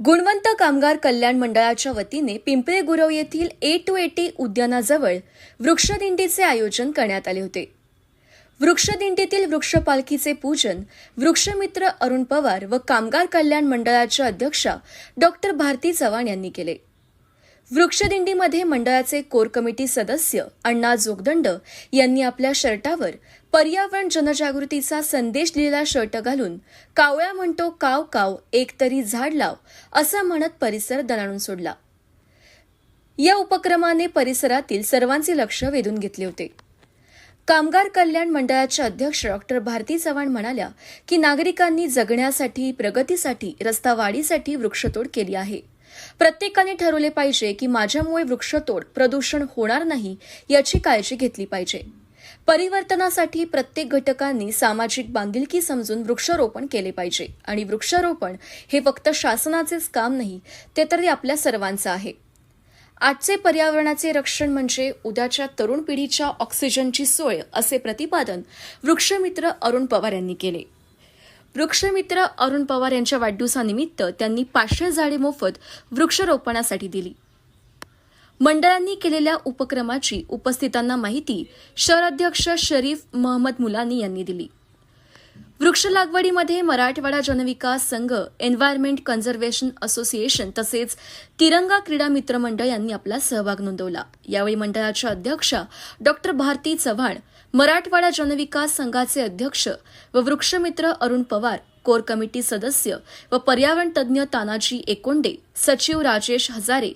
गुणवंत कामगार कल्याण मंडळाच्या वतीने पिंपळे गुरव येथील ए टू एटी उद्यानाजवळ वृक्षदिंडीचे आयोजन करण्यात आले होते. वृक्षदिंडीतील वृक्षपालखीचे पूजन वृक्षमित्र अरुण पवार व कामगार कल्याण मंडळाच्या अध्यक्षा डॉक्टर भारती चव्हाण यांनी केले. वृक्षदिंडीमध्ये मंडळाचे कोर कमिटी सदस्य अण्णा जोगदंड यांनी आपल्या शर्टावर पर्यावरण जनजागृतीचा संदेश दिलेला शर्ट घालून कावळ्या म्हणतो काव काव एक तरी झाड लाव असं म्हणत परिसर दणाणून सोडला. या उपक्रमाने परिसरातील सर्वांचे लक्ष वेधून घेतले होते. कामगार कल्याण मंडळाच्या अध्यक्ष डॉक्टर भारती चव्हाण म्हणाल्या की नागरिकांनी जगण्यासाठी प्रगतीसाठी रस्ता वाढीसाठी वृक्षतोड केली आहे. प्रत्येकाने ठरवले पाहिजे की माझ्यामुळे वृक्षतोड प्रदूषण होणार नाही याची काळजी घेतली पाहिजे. परिवर्तनासाठी प्रत्येक घटकांनी सामाजिक बांधिलकी समजून वृक्षारोपण केले पाहिजे. आणि वृक्षारोपण हे फक्त शासनाचेच काम नाही ते तरी आपल्या सर्वांचं आहे. आजचे पर्यावरणाचे रक्षण म्हणजे उद्याच्या तरुण पिढीच्या ऑक्सिजनची सोय असे प्रतिपादन वृक्षमित्र अरुण पवार यांनी केले. वृक्षमित्र अरुण पवार यांच्या वाढदिवसानिमित्त त्यांनी पाचशे झाडे मोफत वृक्षारोपणासाठी दिली. मंडळांनी केलेल्या उपक्रमाची उपस्थितांना माहिती शहराध्यक्ष शरीफ महम्मद मुलानी यांनी दिली. वृक्ष लागवडीमध्ये मराठवाडा जनविकास संघ एन्व्हायरमेंट कन्झर्वेशन असोसिएशन तसेच तिरंगा क्रीडा मित्र मंडळ यांनी आपला सहभाग नोंदवला. यावेळी मंडळाच्या अध्यक्षा डॉक्टर भारती चव्हाण मराठवाडा जनविकास संघाचे अध्यक्ष व वृक्षमित्र अरुण पवार कोर कमिटी सदस्य व पर्यावरण तज्ज्ञ तानाजी एकोंडे सचिव राजेश हजारे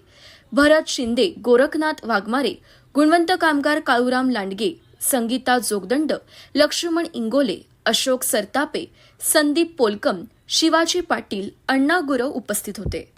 भरत शिंदे गोरखनाथ वाघमारे गुणवंत कामगार काळूराम लांडगे संगीता जोगदंड लक्ष्मण इंगोले अशोक सरतापे संदीप पोलकम शिवाजी पाटील अण्णा गुरव उपस्थित होते.